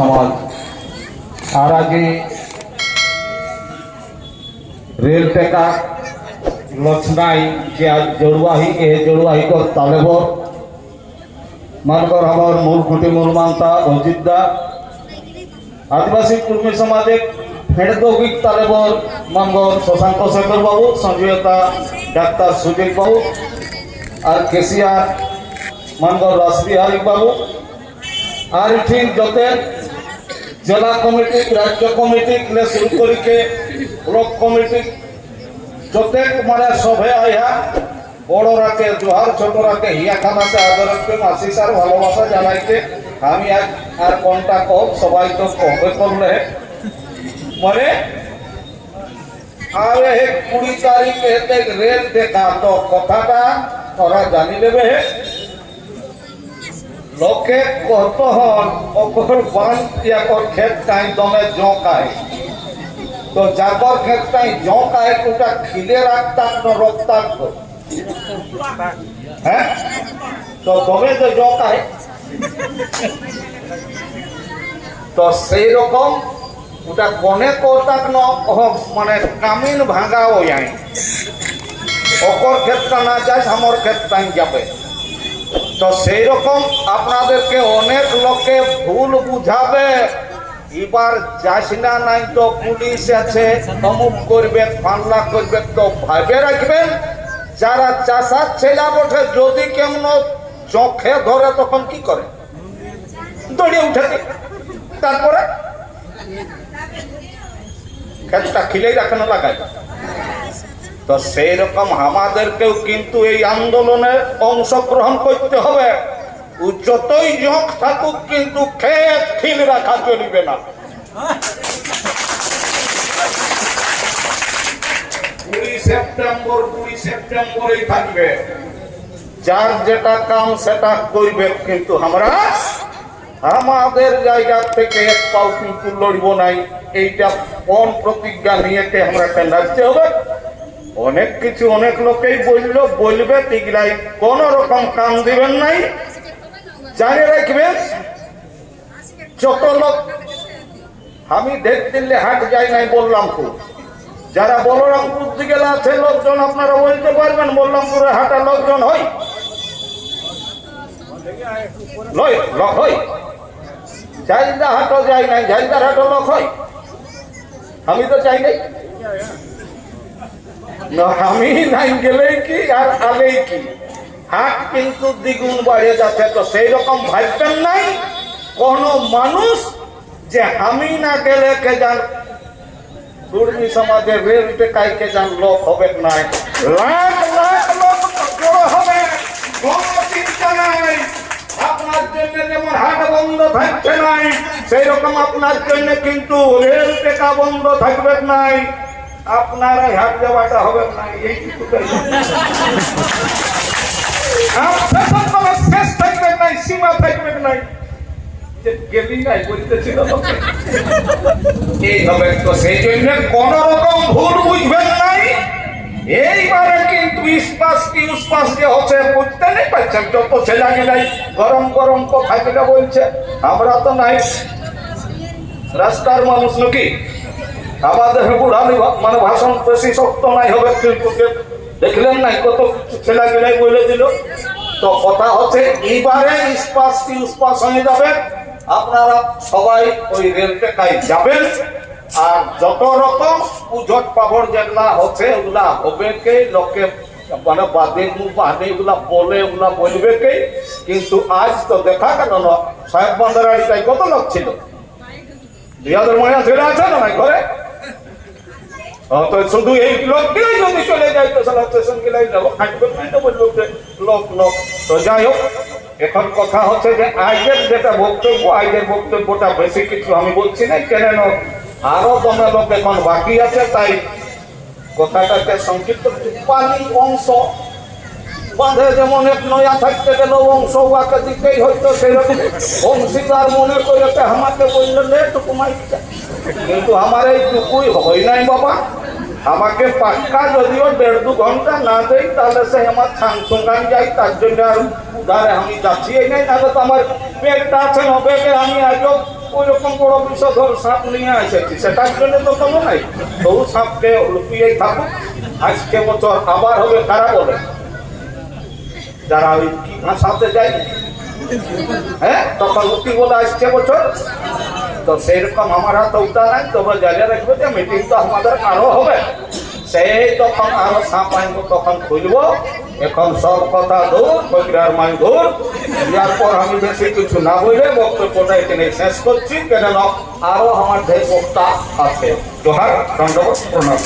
সমাজ। আর আগে রেল টেকা লক্ষ্ণাই যে আজ জড়ুয়াহি এ জড়ুয়াহি কর তালেবর। মানকর আমার মূল খুঁটি মূল মানতা অজিতদা আদিবাসী কুর্মী সমাজে ফেড়দৌগিক তালেবর মানগর শশাঙ্ক শেখর বাবু, সঞ্জয়তা ডাক্তার সুজিত বাবু, আর কেসিআর মানগর রাসবিহারী বাবু। আর ঠিক যতে জেলা কমিটি, রাজ্য কমিটি শুরু করিকে ব্লক কমিটি যতে মানে সভে আইয়া বড়রাকে জোহার ছোটরাকে হিয়া খানাতে আদরকে আশিস আর ভালোবাসা জানাইতে আমি আজ আর কোনটা কব সবাই তো কবে করলে। মানে আর কুড়ি তারিখ রেল দেখা তো কথাটা তোরা জানি নেবে লোকে কত হন অকর বান ইয়াকর ক্ষেত টাই দমে জকায় তো যাকর ক্ষেত টাই জকায় ওটা খিলে রাখতাম না রক্তাম তো। হ্যাঁ? তো দমে যে জকায় তো সেই রকম ওটা কনে কোটাক ন মানে কামিন ভাঙা ওই আই অকর ক্ষেতটা না যায় আমার ক্ষেতটাই যাবে। তো সেই রকম আপনাদেরকে অনেক লোকে ভুল বুঝাবে। এবার যাস না নাই তো পুলিশ আছে, অমুক করবে ফান্লা করবে, তো ভাবে রাখবেন। যারা চাষার ছেলা বটে যদি কেমন চোখে ধরে, তখন কি করে? দড়িয়ে উঠে তারপরে? ক্ষেতটা খিলেই রাখানো লাগায়। তো সেই রকম আমাদেরকেও কিন্তু এই আন্দোলনে অংশগ্রহণ করতে হবে। যতই জোঁক থাকুক কিন্তু ক্ষেত ঠিক রাখা চলবে না। কুড়ি সেপ্টেম্বর কুড়ি সেপ্টেম্বরেই থাকবে। যার যেটা কাম সেটা করবে কিন্তু আমরা। আমাদের জায়গা থেকে এক পাও কিন্তু লড়ব নাই। এইটা কোন প্রতিজ্ঞা নিয়েকে আমরা কেন্দ্রাতে হবে? অনেক কিছু অনেক লোকেই বলল, বলবে তিগলাই, কোন রকম কাম দিবেন নাই। জানে রাখবেন, যত লোক আমি ঢেক দিল্লি হাট যাই নাই বললাম খুব যারা বলরামপুর দিকে আছে, লোকজন আপনারা বলতে পারবেন বলরামপুরে হাটা লোকজন হয়। হাটও যাই নাই ঝাইদার হাটও লোক হয় আমি তো চাই নাই। আমি নাই কি, আর আলেই কি? হাট কিন্তু দ্বিগুণ বাড়ে যাচ্ছে। তো সেই রকম ভাববেন নাই কোন মানুষ যে আমি না গেলে কে যান কুর্মী সমাজের রেল টেকাই কে যান লোক হবে নাই লাখ লাখ লোক জড়ো হবে। চিন্তা নাই আপনার যেমন হাট বন্ধ থাকছে নাই, সেই রকম আপনার জন্য কিন্তু রেল টেকা বন্ধ থাকবে নাই। আপনার এই হাট যাওয়াটা হবে না, এইটুকুটাই। আপনার শেষ নাই, সীমা নাই। এই হবে তো, সেই ভুল নাই। এইবারে কিন্তু কি যে হচ্ছে নেই, গরম গরম কথা বলছে, আমরা তো নাই। রাস্তার মানুষ নাকি? আমাদের বুড়ালি ভা- মানে ভাষণ বেশি শক্ত নাই হবে, কিন্তু দেখলেন নাই কত ছেলে গেলাই বলে দিল। তো কথা হচ্ছে, এইবারে ইস্পাস কি উস্পাস হয়ে যাবে? আপনারা সবাই ওই রেল যাবেন, আর যত রকম পুজোট পাবড় যেগুলা হচ্ছে, ওগুলা হবে কে? লোকে মানে বাদে বাদে এগুলা বলে, ওগুলা বলবে কে? কিন্তু আজ তো দেখা গেল না, সাহেব বান্দারাড়িটাই কত লোক ছিল? বিয়াদের মহিলা ছেলে আছে না ঘরে? শুধু এই যদি চলে তো যাই হোক এখন কথা হচ্ছে যে আজকের যেটা বক্তব্য আজকের বক্তব্যটা বেশি কিছু আমি বলছি না কেন আরও দমে লোক এখন বাকি আছে তাই কথাটাকে সংক্ষিপ্ত। পালি অংশ বাঁধে যেমন এক নয়া থাকতে গেল অংশ ওয়াকে দিতেই হয়তো সেরকম অংশীদার মনে করে আমাকে বলল নে টুকু কিন্তু আমার এই টুকুই হয় নাই বাবা আমাকে পাক্কা যদিও দেড় দু ঘণ্টা না দেই, তাহলে সে আমার ছাংসুঙ্গান যাই তার জন্য আর উধারে আমি যাচ্ছি। এই নাই তাহলে তো আমার পেটটা আছে পেটে আমি আজও ওই রকম বড় বিষধর সাপ নিয়ে এসেছি। সেটার জন্য তো তবে নাই। তবু সাপকে লুকিয়েই থাকুক। আজকে বছর আবার হবে কারা বলে? যারা ওই ভাষাতে যায়। হ্যাঁ তখন লুকি বলে আসছে বছর। তো সেরকম আমার হাতে উঠা নাই, তবে জানিয়ে রাখবে যে মিটিং তো আমাদের আরও হবে। সেই তখন আরও সাপ আনব তখন খুলবো, এখন সব কথা দূর প্রক্রিয়ার মান দূর। ইয়ার পর আমি বেশি কিছু না বলে বক্তব্যটা এখানে শেষ করছি। কেন আরও আমার ঢের বক্তা আছে, জোহার দণ্ডবত প্রণাম।